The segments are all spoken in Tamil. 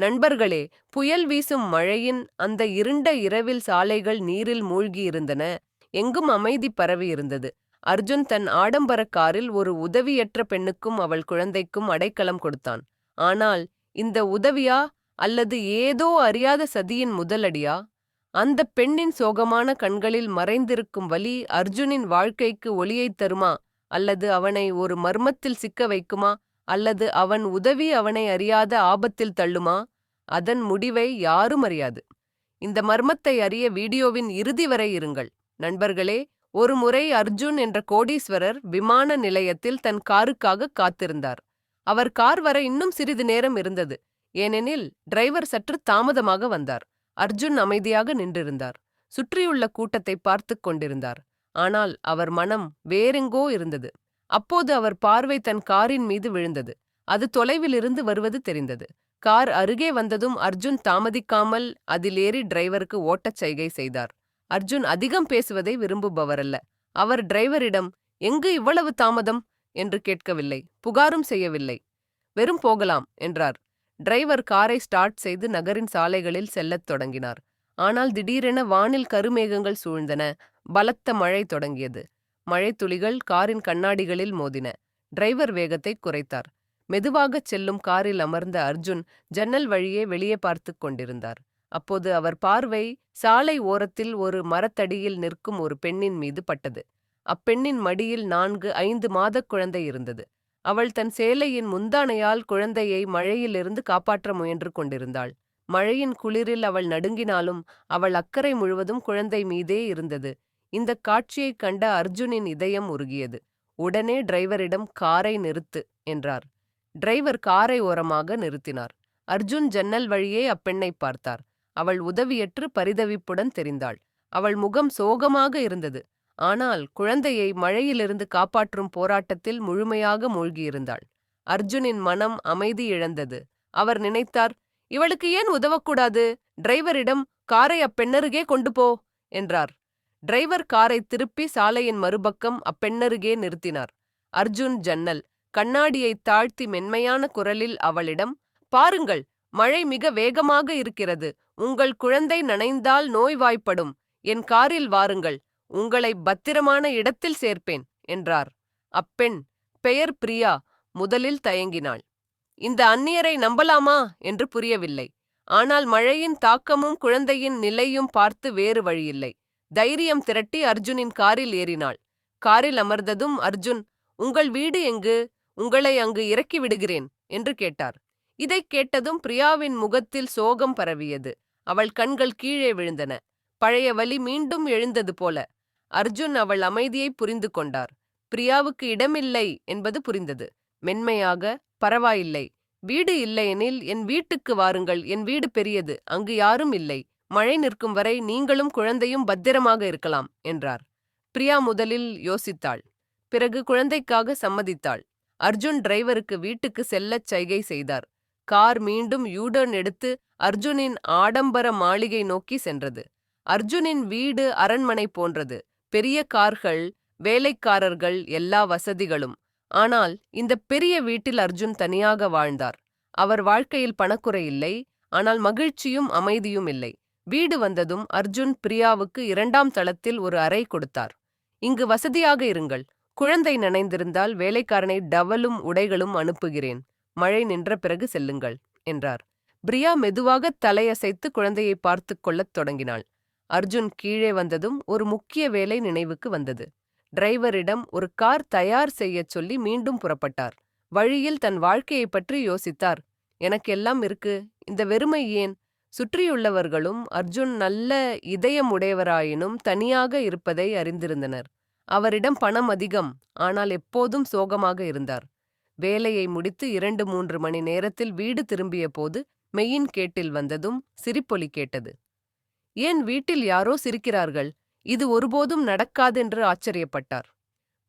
நண்பர்களே புயல் வீசும் மழையின் அந்த இருண்ட இரவில் சாலைகள் நீரில் மூழ்கியிருந்தன. எங்கும் அமைதி பரவியிருந்தது. அர்ஜுன் தன் ஆடம்பர காரில் ஒரு உதவியற்ற பெண்ணுக்கும் அவள் குழந்தைக்கும் அடைக்கலம் கொடுத்தான். ஆனால் இந்த உதவியா? அல்லது ஏதோ அறியாத சதியின் முதலடியா? அந்த பெண்ணின் சோகமான கண்களில் மறைந்திருக்கும் வலி அர்ஜுனின் வாழ்க்கைக்கு ஒளியைத் தருமா? அல்லது அவனை ஒரு மர்மத்தில் சிக்க வைக்குமா? அல்லது அவன் உதவி அவனை அறியாத ஆபத்தில் தள்ளுமா? அதன் முடிவை யாரும் அறியாது. இந்த மர்மத்தை அறிய வீடியோவின் இறுதி வரை இருங்கள். நண்பர்களே ஒருமுறை அர்ஜுன் என்ற கோடீஸ்வரர் விமான நிலையத்தில் தன் காருக்காக காத்திருந்தார். அவர் கார் வர இன்னும் சிறிது நேரம் இருந்தது. ஏனெனில் டிரைவர் சற்று தாமதமாக வந்தார். அர்ஜுன் அமைதியாக நின்றிருந்தார். சுற்றியுள்ள கூட்டத்தை பார்த்து கொண்டிருந்தார். ஆனால் அவர் மனம் வேறெங்கோ இருந்தது. அப்போது அவர் பார்வை தன் காரின் மீது விழுந்தது. அது தொலைவிலிருந்து வருவது தெரிந்தது. கார் அருகே வந்ததும் அர்ஜுன் தாமதிக்காமல் அதில் ஏறி டிரைவருக்கு ஓட்டச் செய்கை செய்தார். அர்ஜுன் அதிகம் பேசுவதை விரும்புபவரல்ல. அவர் டிரைவரிடம் எங்கு இவ்வளவு தாமதம்? என்று கேட்கவில்லை. புகாரும் செய்யவில்லை. வெறும் போகலாம் என்றார். டிரைவர் காரை ஸ்டார்ட் செய்து நகரின் சாலைகளில் செல்லத் தொடங்கினார். ஆனால் திடீரென வானில் கருமேகங்கள் சூழ்ந்தன. பலத்த மழை தொடங்கியது. மழைத்துளிகள் காரின் கண்ணாடிகளில் மோதின. டிரைவர் வேகத்தை குறைத்தார். மெதுவாகச் செல்லும் காரில் அமர்ந்த அர்ஜுன் ஜன்னல் வழியே வெளியே பார்த்து கொண்டிருந்தார். அப்போது அவர் பார்வை சாலை ஓரத்தில் ஒரு மரத்தடியில் நிற்கும் ஒரு பெண்ணின் மீது பட்டது. அப்பெண்ணின் மடியில் நான்கு ஐந்து மாதக் குழந்தை இருந்தது. அவள் தன் சேலையின் முந்தானையால் குழந்தையை மழையிலிருந்து காப்பாற்ற முயன்று கொண்டிருந்தாள். மழையின் குளிரில் அவள் நடுங்கினாலும் அவள் அக்கறை முழுவதும் குழந்தை மீதே இருந்தது. இந்த காட்சியைக் கண்ட அர்ஜுனின் இதயம் உருகியது. உடனே டிரைவரிடம் காரை நிறுத்து என்றார். டிரைவர் காரை ஓரமாக நிறுத்தினார். அர்ஜுன் ஜன்னல் வழியே அப்பெண்ணை பார்த்தார். அவள் உதவியற்று பரிதவிப்புடன் தெரிந்தாள். அவள் முகம் சோகமாக இருந்தது. ஆனால் குழந்தையை மழையிலிருந்து காப்பாற்றும் போராட்டத்தில் முழுமையாக மூழ்கியிருந்தாள். அர்ஜுனின் மனம் அமைதி இழந்தது. அவர் நினைத்தார் இவளுக்கு ஏன் உதவக்கூடாது? டிரைவரிடம் காரை அப்பெண்ணருகே கொண்டு போ என்றார். டிரைவர் காரை திருப்பி சாலையின் மறுபக்கம் அப்பெண்ணருகே நிறுத்தினார். அர்ஜுன் ஜன்னல் கண்ணாடியை தாழ்த்தி மென்மையான குரலில் அவளிடம் பாருங்கள் மழை மிக வேகமாக இருக்கிறது. உங்கள் குழந்தை நனைந்தால் நோய்வாய்ப்படும். என் காரில் வாருங்கள். உங்களை பத்திரமான இடத்தில் சேர்ப்பேன் என்றார். அப்பெண் பெயர் பிரியா முதலில் தயங்கினாள். இந்த அந்நியரை நம்பலாமா? என்று புரியவில்லை. ஆனால் மழையின் தாக்கமும் குழந்தையின் நிலையும் பார்த்து வேறு வழியில்லை. தைரியம் திரட்டி அர்ஜுனின் காரில் ஏறினாள். காரில் அமர்ந்ததும் அர்ஜுன் உங்கள் வீடு எங்கு? உங்களை அங்கு இறக்கி விடுகிறேன் என்று கேட்டார். இதைக் கேட்டதும் பிரியாவின் முகத்தில் சோகம் பரவியது. அவள் கண்கள் கீழே விழுந்தன. பழைய வலி மீண்டும் எழுந்தது போல. அர்ஜுன் அவள் அமைதியை புரிந்து கொண்டார். பிரியாவுக்கு இடமில்லை என்பது புரிந்தது. மென்மையாக பரவாயில்லை. வீடு இல்லையெனில் என் வீட்டுக்கு வாருங்கள். என் வீடு பெரியது. அங்கு யாரும் இல்லை. மழை நிற்கும் வரை நீங்களும் குழந்தையும் பத்திரமாக இருக்கலாம் என்றார். பிரியா முதலில் யோசித்தாள். பிறகு குழந்தைக்காக சம்மதித்தாள். அர்ஜுன் டிரைவருக்கு வீட்டுக்கு செல்லச் சைகை செய்தார். கார் மீண்டும் யூடர்ன் எடுத்து அர்ஜுனின் ஆடம்பர மாளிகை நோக்கி சென்றது. அர்ஜுனின் வீடு அரண்மனை போன்றது. பெரிய கார்கள் வேலைக்காரர்கள் எல்லா வசதிகளும். ஆனால் இந்த பெரிய வீட்டில் அர்ஜுன் தனியாக வாழ்ந்தார். அவர் வாழ்க்கையில் பணக்குறை இல்லை. ஆனால் மகிழ்ச்சியும் அமைதியும் இல்லை. வீடு வந்ததும் அர்ஜுன் பிரியாவுக்கு இரண்டாம் தளத்தில் ஒரு அறை கொடுத்தார். இங்கு வசதியாக இருங்கள். குழந்தை நனைந்திருந்தால் வேலைக்காரனை டவலும் உடைகளும் அனுப்புகிறேன். மழை நின்ற பிறகு செல்லுங்கள் என்றார். பிரியா மெதுவாக தலையசைத்து குழந்தையை பார்த்து கொள்ளத் தொடங்கினாள். அர்ஜுன் கீழே வந்ததும் ஒரு முக்கிய வேலை நினைவுக்கு வந்தது. டிரைவரிடம் ஒரு கார் தயார் செய்யச் சொல்லி மீண்டும் புறப்பட்டார். வழியில் தன் வாழ்க்கையைப் பற்றி யோசித்தார். எனக்கெல்லாம் இருக்கு. இந்த வெறுமை ஏன்? சுற்றியுள்ளவர்களும் அர்ஜுன் நல்ல இதயம் உடையவராயினும் தனியாக இருப்பதை அறிந்திருந்தனர். அவரிடம் பணம் அதிகம். ஆனால் எப்போதும் சோகமாக இருந்தார். வேலையை முடித்து இரண்டு மூன்று மணி நேரத்தில் வீடு திரும்பிய போது மெயின் கேட்டில் வந்ததும் சிரிப்பொலி கேட்டது. ஏன் வீட்டில் யாரோ சிரிக்கிறார்கள்? இது ஒருபோதும் நடக்காதென்று ஆச்சரியப்பட்டார்.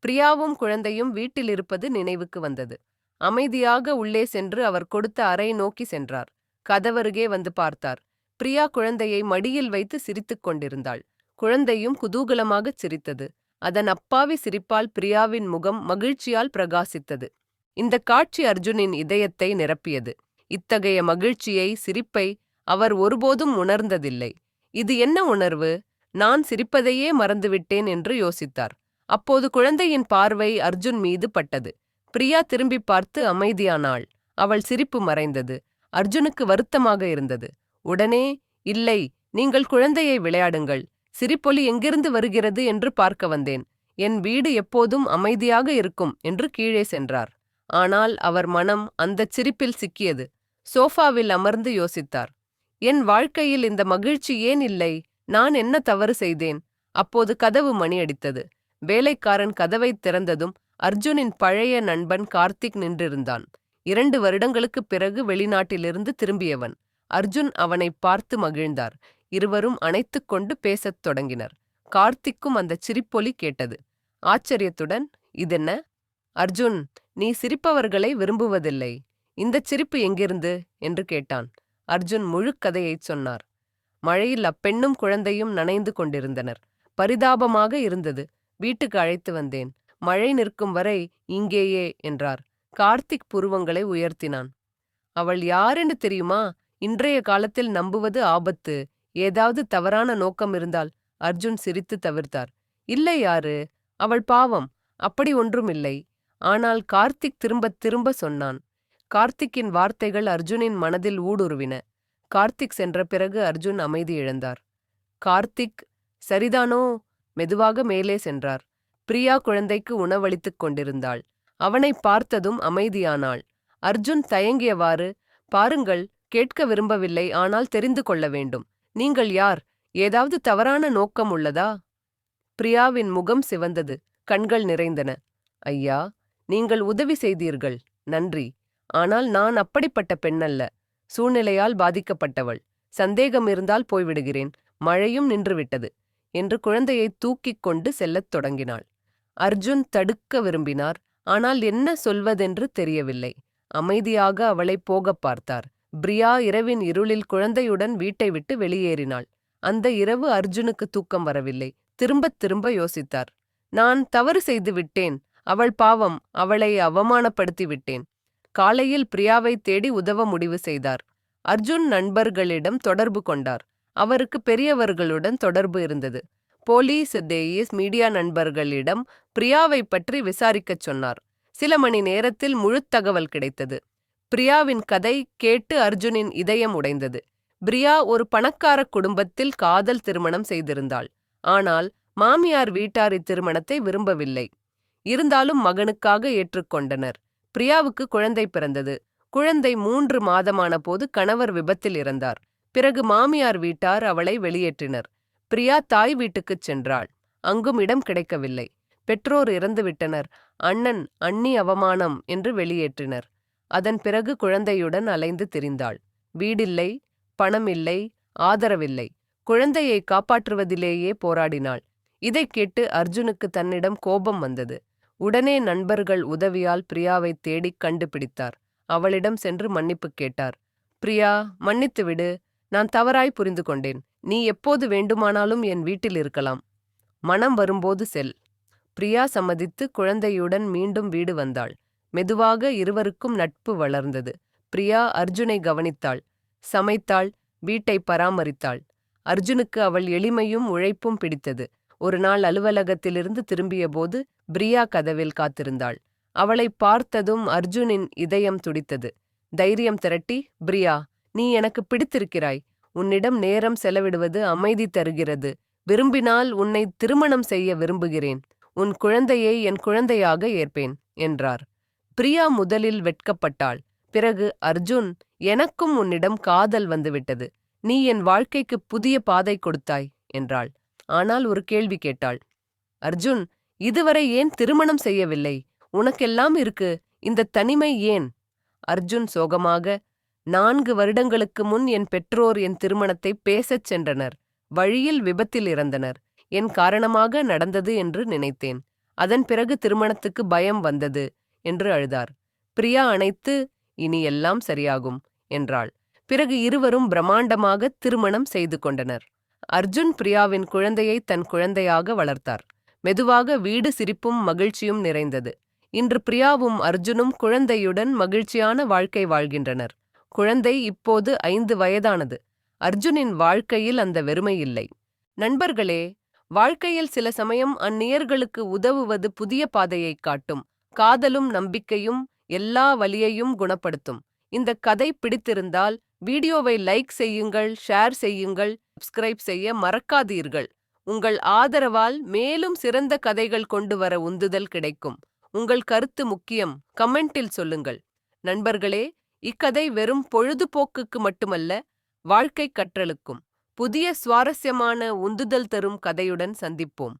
பிரியாவும் குழந்தையும் வீட்டில் இருப்பது நினைவுக்கு வந்தது. அமைதியாக உள்ளே சென்று அவர் கொடுத்த அறை நோக்கி சென்றார். கதவருகே வந்து பார்த்தார். பிரியா குழந்தையை மடியில் வைத்து சிரித்துக் கொண்டிருந்தாள். குழந்தையும் குதூகலமாகச் சிரித்தது. அதன் அப்பாவி சிரிப்பால் பிரியாவின் முகம் மகிழ்ச்சியால் பிரகாசித்தது. இந்த காட்சி அர்ஜுனின் இதயத்தை நிரப்பியது. இத்தகைய மகிழ்ச்சியை சிரிப்பை அவர் ஒருபோதும் உணர்ந்ததில்லை. இது என்ன உணர்வு? நான் சிரிப்பதையே மறந்துவிட்டேன் என்று யோசித்தார். அப்போது குழந்தையின் பார்வை அர்ஜுன் மீது பட்டது. பிரியா திரும்பி பார்த்து அமைதியானாள். அவள் சிரிப்பு மறைந்தது. அர்ஜுனுக்கு வருத்தமாக இருந்தது. உடனே இல்லை நீங்கள் குழந்தையை விளையாடுங்கள். சிரிப்பொலி எங்கிருந்து வருகிறது என்று பார்க்க வந்தேன். என் வீடு எப்போதும் அமைதியாக இருக்கும் என்று கீழே சென்றார். ஆனால் அவர் மனம் அந்தச் சிரிப்பில் சிக்கியது. சோஃபாவில் அமர்ந்து யோசித்தார். என் வாழ்க்கையில் இந்த மகிழ்ச்சி ஏன் இல்லை? நான் என்ன தவறு செய்தேன்? அப்போது கதவு மணியடித்தது வேலைக்காரன் கதவைத் திறந்ததும் அர்ஜுனின் பழைய நண்பன் கார்த்திக் நின்றிருந்தான். இரண்டு வருடங்களுக்குப் பிறகு வெளிநாட்டிலிருந்து திரும்பியவன். அர்ஜுன் அவனை பார்த்து மகிழ்ந்தார். இருவரும் அணைத்துக் கொண்டு பேசத் தொடங்கினர். கார்த்திக்கும் அந்தச் சிரிப்பொலி கேட்டது. ஆச்சரியத்துடன் இதென்ன? அர்ஜுன் நீ சிரிப்பவர்களை விரும்புவதில்லை. இந்தச் சிரிப்பு எங்கிருந்து? என்று கேட்டான். அர்ஜுன் முழு கதையைச் சொன்னார். மழையில் அப்பெண்ணும் குழந்தையும் நனைந்து கொண்டிருந்தனர். பரிதாபமாக இருந்தது. வீட்டுக்கு அழைத்து வந்தேன். மழை நிற்கும் வரை இங்கேயே என்றார். கார்த்திக் புருவங்களை உயர்த்தினான். அவள் யாரென்று தெரியுமா? இன்றைய காலத்தில் நம்புவது ஆபத்து. ஏதாவது தவறான நோக்கம் இருந்தால் அர்ஜுன் சிரித்து தவிர்த்தார். இல்லை யாரு? அவள் பாவம். அப்படி ஒன்றுமில்லை ஆனால் கார்த்திக் திரும்பத் திரும்ப சொன்னான். கார்த்திக்கின் வார்த்தைகள் அர்ஜுனின் மனதில் ஊடுருவின. கார்த்திக் சென்ற பிறகு அர்ஜுன் அமைதி இழந்தார். கார்த்திக் சரிதானோ? மெதுவாக மேலே சென்றார். பிரியா குழந்தைக்கு உணவளித்துக் கொண்டிருந்தாள். அவனை பார்த்ததும் அமைதியானாள். அர்ஜுன் தயங்கியவாறு. பாருங்கள் கேட்க விரும்பவில்லை. ஆனால் தெரிந்து கொள்ள வேண்டும். நீங்கள் யார்? ஏதாவது தவறான நோக்கம் உள்ளதா? பிரியாவின் முகம் சிவந்தது. கண்கள் நிறைந்தன. ஐயா நீங்கள் உதவி செய்தீர்கள். நன்றி. ஆனால் நான் அப்படிப்பட்ட பெண்ணல்ல சூழ்நிலையால் பாதிக்கப்பட்டவள். சந்தேகம் இருந்தால் போய்விடுகிறேன். மழையும் நின்றுவிட்டது என்று குழந்தையை தூக்கிக் கொண்டு செல்லத் தொடங்கினாள். அர்ஜுன் தடுக்க விரும்பினார். ஆனால் என்ன சொல்வதென்று தெரியவில்லை. அமைதியாக அவளை போகப் பார்த்தார். பிரியா இரவின் இருளில் குழந்தையுடன் வீட்டை விட்டு வெளியேறினாள். அந்த இரவு அர்ஜுனுக்கு தூக்கம் வரவில்லை. திரும்பத் திரும்ப யோசித்தார். நான் தவறு செய்து விட்டேன். அவள் பாவம். அவளை அவமானப்படுத்தி விட்டேன். காலையில் பிரியாவை தேடி உதவ முடிவு செய்தார். அர்ஜுன் நண்பர்களிடம் தொடர்பு கொண்டார். அவருக்கு பெரியவர்களுடன் தொடர்பு இருந்தது. போலீஸ் தேயிஸ் மீடியா நண்பர்களிடம் பிரியாவை பற்றி விசாரிக்கச் சொன்னார். சில மணி நேரத்தில் முழுத் தகவல் கிடைத்தது. பிரியாவின் கதை கேட்டு அர்ஜுனின் இதயம் உடைந்தது. பிரியா ஒரு பணக்கார குடும்பத்தில் காதல் திருமணம் செய்திருந்தாள். ஆனால் மாமியார் வீட்டார் இத்திருமணத்தை விரும்பவில்லை. இருந்தாலும் மகனுக்காக ஏற்றுக்கொண்டனர். பிரியாவுக்கு குழந்தை பிறந்தது. குழந்தை மூன்று மாதமான போது கணவர் விபத்தில் இறந்தார். பிறகு மாமியார் வீட்டார் அவளை வெளியேற்றினர். பிரியா தாய் வீட்டுக்குச் சென்றாள். அங்கும் இடம் கிடைக்கவில்லை. பெற்றோர் இறந்துவிட்டனர். அண்ணன் அண்ணி அவமானம் என்று வெளியேற்றினர். அதன் பிறகு குழந்தையுடன் அலைந்து திரிந்தாள். வீடில்லை பணமில்லை ஆதரவில்லை. குழந்தையை காப்பாற்றுவதிலேயே போராடினாள். இதைக் கேட்டு அர்ஜுனுக்கு தன்னிடம் கோபம் வந்தது. உடனே நண்பர்கள் உதவியால் பிரியாவை தேடிக் கண்டுபிடித்தார். அவளிடம் சென்று மன்னிப்பு கேட்டார். பிரியா மன்னித்துவிடு நான் தவறாய் புரிந்து கொண்டேன். நீ எப்போது வேண்டுமானாலும் என் வீட்டில் இருக்கலாம். மனம் வரும்போது செல். பிரியா சம்மதித்து குழந்தையுடன் மீண்டும் வீடு வந்தாள். மெதுவாக இருவருக்கும் நட்பு வளர்ந்தது. பிரியா அர்ஜுனை கவனித்தாள். சமைத்தாள். வீட்டை பராமரித்தாள். அர்ஜுனுக்கு அவள் எளிமையும் உழைப்பும் பிடித்தது. ஒரு நாள் அலுவலகத்திலிருந்து திரும்பியபோது பிரியா கதவில் காத்திருந்தாள். அவளை பார்த்ததும் அர்ஜுனின் இதயம் துடித்தது. தைரியம் திரட்டி பிரியா நீ எனக்கு பிடித்திருக்கிறாய். உன்னிடம் நேரம் செலவிடுவது அமைதி தருகிறது. விரும்பினால் உன்னை திருமணம் செய்ய விரும்புகிறேன். உன் குழந்தையை என் குழந்தையாக ஏற்பேன் என்றார். பிரியா முதலில் வெட்கப்பட்டாள். பிறகு அர்ஜுன் எனக்கும் உன்னிடம் காதல் வந்துவிட்டது. நீ என் வாழ்க்கைக்கு புதிய பாதை கொடுத்தாய் என்றாள். ஆனால் ஒரு கேள்வி கேட்டாள். அர்ஜுன் இதுவரை ஏன் திருமணம் செய்யவில்லை? உனக்கெல்லாம் இருக்கு. இந்த தனிமை ஏன்? அர்ஜுன் சோகமாக நான்கு வருடங்களுக்கு முன் என் பெற்றோர் என் திருமணத்தை பேசச் சென்றனர். வழியில் விபத்தில் இறந்தனர். என் காரணமாக நடந்தது என்று நினைத்தேன். அதன் பிறகு திருமணத்துக்கு பயம் வந்தது. என்று அழுதார். பிரியா அணைத்து இனி எல்லாம் சரியாகும் என்றாள். பிறகு இருவரும் பிரம்மாண்டமாக திருமணம் செய்து கொண்டனர். அர்ஜுன் பிரியாவின் குழந்தையை தன் குழந்தையாக வளர்த்தார். மெதுவாக வீடு சிரிப்பும் மகிழ்ச்சியும் நிறைந்தது. இன்று பிரியாவும் அர்ஜுனும் குழந்தையுடன் மகிழ்ச்சியான வாழ்க்கை வாழ்கின்றனர். குழந்தை இப்போது ஐந்து வயதானது. அர்ஜுனின் வாழ்க்கையில் அந்த வெறுமை இல்லை. நண்பர்களே வாழ்க்கையில் சில சமயம் அந்நியர்களுக்கு உதவுவது புதிய பாதையைக் காட்டும். காதலும் நம்பிக்கையும் எல்லா வலியையும் குணப்படுத்தும். இந்த கதை பிடித்திருந்தால் வீடியோவை லைக் செய்யுங்கள் ஷேர் செய்யுங்கள் சப்ஸ்கிரைப் செய்ய மறக்காதீர்கள். உங்கள் ஆதரவால் மேலும் சிறந்த கதைகள் கொண்டு வர உந்துதல் கிடைக்கும். உங்கள் கருத்து முக்கியம் கமெண்டில் சொல்லுங்கள். நண்பர்களே இக்கதை வெறும் பொழுதுபோக்குக்கு மட்டுமல்ல வாழ்க்கை கற்றலுக்கும் புதிய சுவாரஸ்யமான உந்துதல் தரும் கதையுடன் சந்திப்போம்.